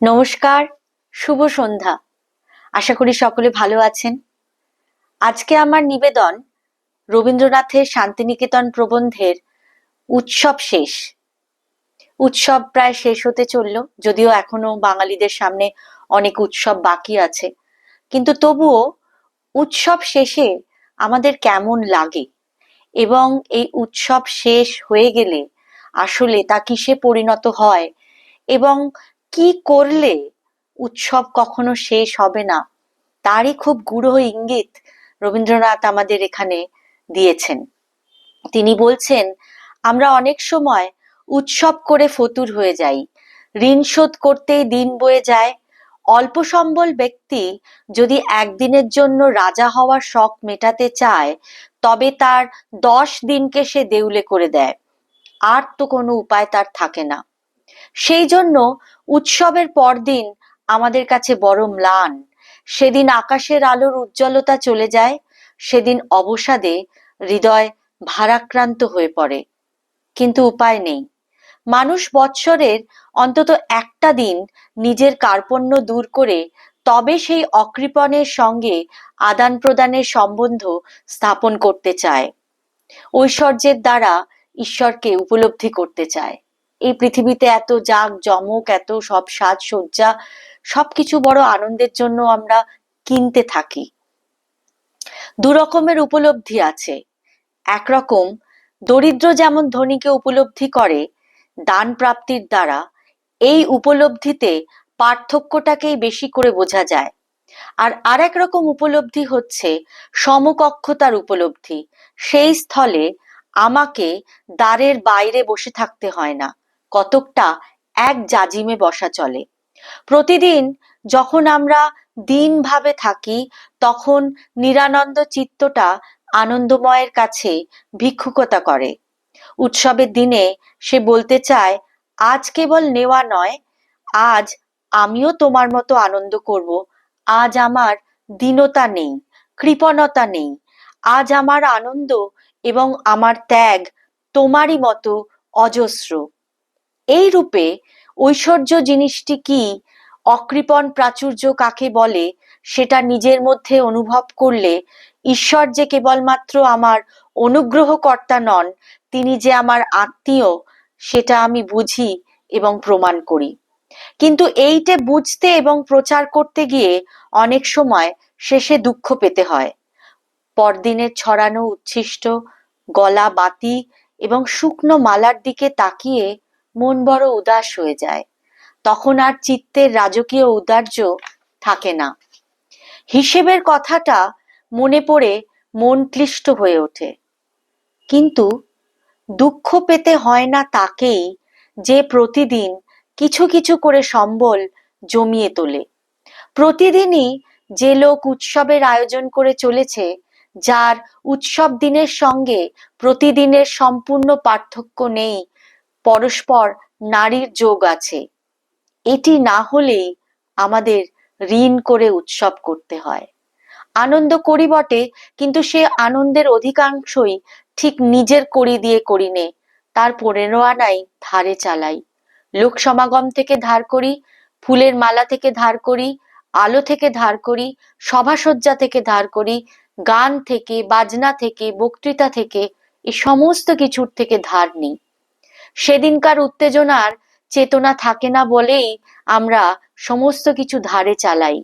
নমস্কার, শুভ সন্ধ্যা। আশা করি সকলে ভালো আছেন। আজকে আমার নিবেদন রবীন্দ্রনাথের শান্তিনিকেতন প্রবন্ধের উৎসব শেষ। উৎসব প্রায় শেষ হতে চলল, যদিও এখনও বাঙালিদের সামনে অনেক উৎসব বাকি আছে। কিন্তু তবুও উৎসব শেষে আমাদের কেমন লাগে? এবং এই উৎসব শেষ হয়ে গেলে আসলে তা কিসে পরিণত হয়? এবং কি করলে উৎসব কখনো শেষ হবে না? তারই খুব গূঢ় ইঙ্গিত রবীন্দ্রনাথ আমাদের এখানে দিয়েছেন। তিনি বলছেন, আমরা অনেক সময় উৎসব করে ফতুর হয়ে যাই। ঋণ শোধ করতেই দিন বয়ে যায়। অল্প সম্বল ব্যক্তি যদি একদিনের জন্য রাজা হওয়ার শখ মেটাতে চায়, তবে তার দশ দিনকে সে দেউলে করে দেয়। আর তো কোনো উপায় তার থাকে না। সেই জন্য উৎসবের পরদিন আমাদের কাছে বড় ম্লান। সেদিন আকাশের আলোর উজ্জ্বলতা চলে যায়, সেদিন অবসাদে হৃদয় ভারাক্রান্ত হয়ে পড়ে। কিন্তু উপায় নেই। মানুষ বৎসরের অন্তত একটা দিন নিজের কার্পণ্য দূর করে তবে সেই অকৃপণের সঙ্গে আদান প্রদানের সম্বন্ধ স্থাপন করতে চায়। ঐশ্বর্যের দ্বারা ঈশ্বরকে উপলব্ধি করতে চায়। এই পৃথিবীতে এত জাগ জমক, এত সব সাজসজ্জা, সবকিছু বড় আনন্দের জন্য আমরা কিনতে থাকি। দু রকমের উপলব্ধি আছে। একরকম দরিদ্র যেমন ধনীকে উপলব্ধি করে দান প্রাপ্তির দ্বারা, এই উপলব্ধিতে পার্থক্যটাকেই বেশি করে বোঝা যায়। আর আরেক রকম উপলব্ধি হচ্ছে সমকক্ষতার উপলব্ধি। সেই স্থলে আমাকে দ্বারের বাইরে বসে থাকতে হয় না। কতকটা এক জাজিমে বসা চলে। প্রতিদিন যখন আমরা দিন ভাবে থাকি, তখন নিরানন্দ চিত্তটা আনন্দময়ের কাছে ভিক্ষুকতা করে। উৎসবের দিনে সে বলতে চায়, আজ কেবল নেওয়া নয়, আজ আমিও তোমার মতো আনন্দ করব। আজ আমার দীনতা নেই, কৃপণতা নেই। আজ আমার আনন্দ এবং আমার ত্যাগ তোমারই মতো অজস্র। এই রূপে ঐশ্বর্য জিনিসটি কি অকৃপণ প্রাচুর্য কাকে বলে? সেটা নিজের মধ্যে অনুভব করলে ঈশ্বর যে কেবলমাত্র আমার অনুগ্রহকর্তা নন, তিনি যে আমার আত্মীয়, সেটা আমি বুঝি এবং প্রমাণ করি। কিন্তু এইটে বুঝতে এবং প্রচার করতে গিয়ে অনেক সময় শেষে দুঃখ পেতে হয়। পরদিনের ছড়ানো উচ্ছিষ্ট, গলা বাতি এবং শুকনো মালার দিকে তাকিয়ে মন বড় উদাস হয়ে যায়। তখন আর চিত্তের রাজকীয় উদার্য থাকে না। হিসেবের কথাটা মনে পড়ে মন ক্লিষ্ট হয়ে ওঠে। কিন্তু দুঃখ পেতে হয় না তাকেই যে প্রতিদিন কিছু কিছু করে সম্বল জমিয়ে তোলে। প্রতিদিনই যে লোক উৎসবের আয়োজন করে চলেছে, যার উৎসব দিনের সঙ্গে প্রতিদিনের সম্পূর্ণ পার্থক্য নেই পরস্পর নারীর যোগ আছে। এটি না হলেই আমাদের ঋণ করে উৎসব করতে হয়। আনন্দ করি বটে, কিন্তু সে আনন্দের অধিকাংশই ঠিক নিজের করি দিয়ে করি নে, তার পনেরো আনাই ধারে চালাই। লোক সমাগম থেকে ধার করি, ফুলের মালা থেকে ধার করি, আলো থেকে ধার করি, সভাসজ্জা থেকে ধার করি, গান থেকে, বাজনা থেকে, বক্তৃতা থেকে এই সমস্ত কিছুর থেকে ধার নিই। সেদিনকার উত্তেজনার চেতনা থাকে না বলেই আমরা সমস্ত কিছু ধারে চালাই।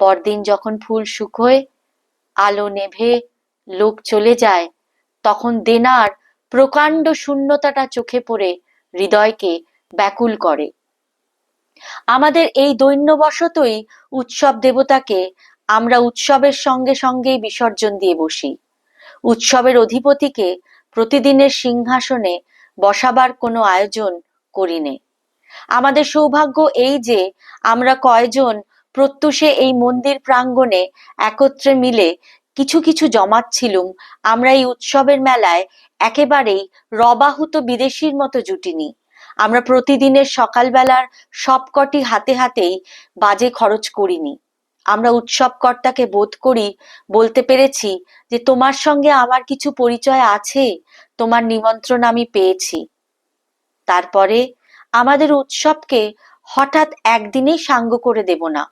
পরদিন যখন ফুল শুকোয় আলো নেভে, লোক চলে যায়, তখন দেনার প্রকাণ্ড শূন্যতাটা চোখে পড়ে, হৃদয়কে ব্যাকুল করে। আমাদের এই দৈন্যবশতই উৎসব দেবতাকে আমরা উৎসবের সঙ্গে সঙ্গেই বিসর্জন দিয়ে বসি। উৎসবের অধিপতিকে প্রতিদিনের সিংহাসনে বসাবার কোনো আয়োজন করিনে। আমাদের সৌভাগ্য এই যে, আমরা কয়জন প্রত্যুষে এই মন্দির প্রাঙ্গণে একত্রে মিলে কিছু কিছু জমাচ্ছিলুম, আমরা এই উৎসবের মেলায় একেবারেই রবাহুত বিদেশির মতো জুটিনি। আমরা প্রতিদিনের সকালবেলার সবকটি হাতে হাতেই বাজে খরচ করিনি। আমরা উৎসব কর্তাকে বোধ করি, বলতে পেরেছি যে তোমার সঙ্গে আমার কিছু পরিচয় আছে, তোমার নিমন্ত্রণ আমি পেয়েছি। তারপরে আমাদের উৎসবকে হঠাৎ একদিনেই সাঙ্গ করে দেব না।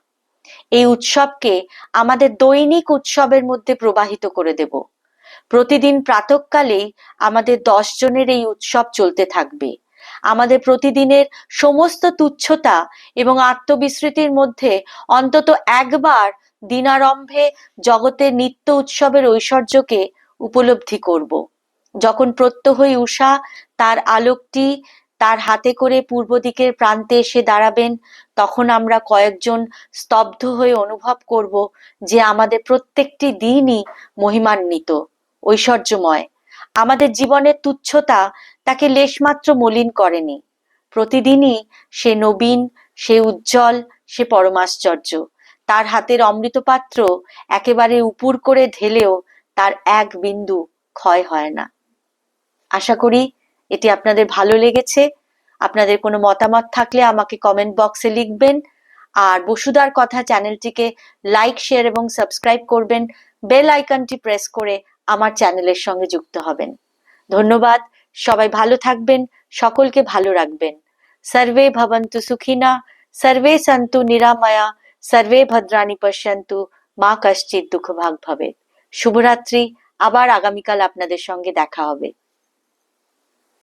এই উৎসবকে আমাদের দৈনিক উৎসবের মধ্যে প্রবাহিত করে দেব। প্রতিদিন প্রাতকালেই আমাদের দশ জনের এই উৎসব চলতে থাকবে। আমাদের প্রতিদিনের সমস্ত তুচ্ছতা এবং আত্মবিস্মৃতির মধ্যে অন্তত একবার দিনারম্ভে জগতের নিত্য উৎসবের ঐশ্বর্যকে উপলব্ধি করব। যখন প্রত্যহই উষা তার আলোকটি তার হাতে করে পূর্ব দিকের প্রান্তে এসে দাঁড়াবেন, তখন আমরা কয়েকজন স্তব্ধ হয়ে অনুভব করব যে আমাদের প্রত্যেকটি দিনই মহিমান্বিত, ঐশ্বর্যময়। আমাদের জীবনের তুচ্ছতা তাকে লেশমাত্র মলিন করেনি। প্রতিদিনই সে নবীন, সে উজ্জ্বল, সে পরমাশ্চর্য। তার হাতের অমৃত পাত্র একেবারে উপুর করে ঢেলেও তার এক বিন্দু ক্ষয় হয় না। আশা করি এটি আপনাদের ভালো লেগেছে। আপনাদের কোনো মতামত থাকলে আমাকে কমেন্ট বক্সে লিখবেন। আর বসুদার কথা চ্যানেলটিকে লাইক শেয়ার এবং সাবস্ক্রাইব করবেন। বেল আইকনটি প্রেস করে আমার চ্যানেলের সঙ্গে যুক্ত হবেন। ধন্যবাদ। সবাই ভালো থাকবেন, সকলকে ভালো রাখবেন। সর্বে ভবন্তু সুখিনা, সর্বে সন্তু নিরাময়া, সর্বে ভদ্রাণী পশ্যন্তু, মা কশ্চিৎ দুঃখভাগ ভাবে ভবে শুভরাত্রি। আবার আগামীকাল আপনাদের সঙ্গে দেখা হবে।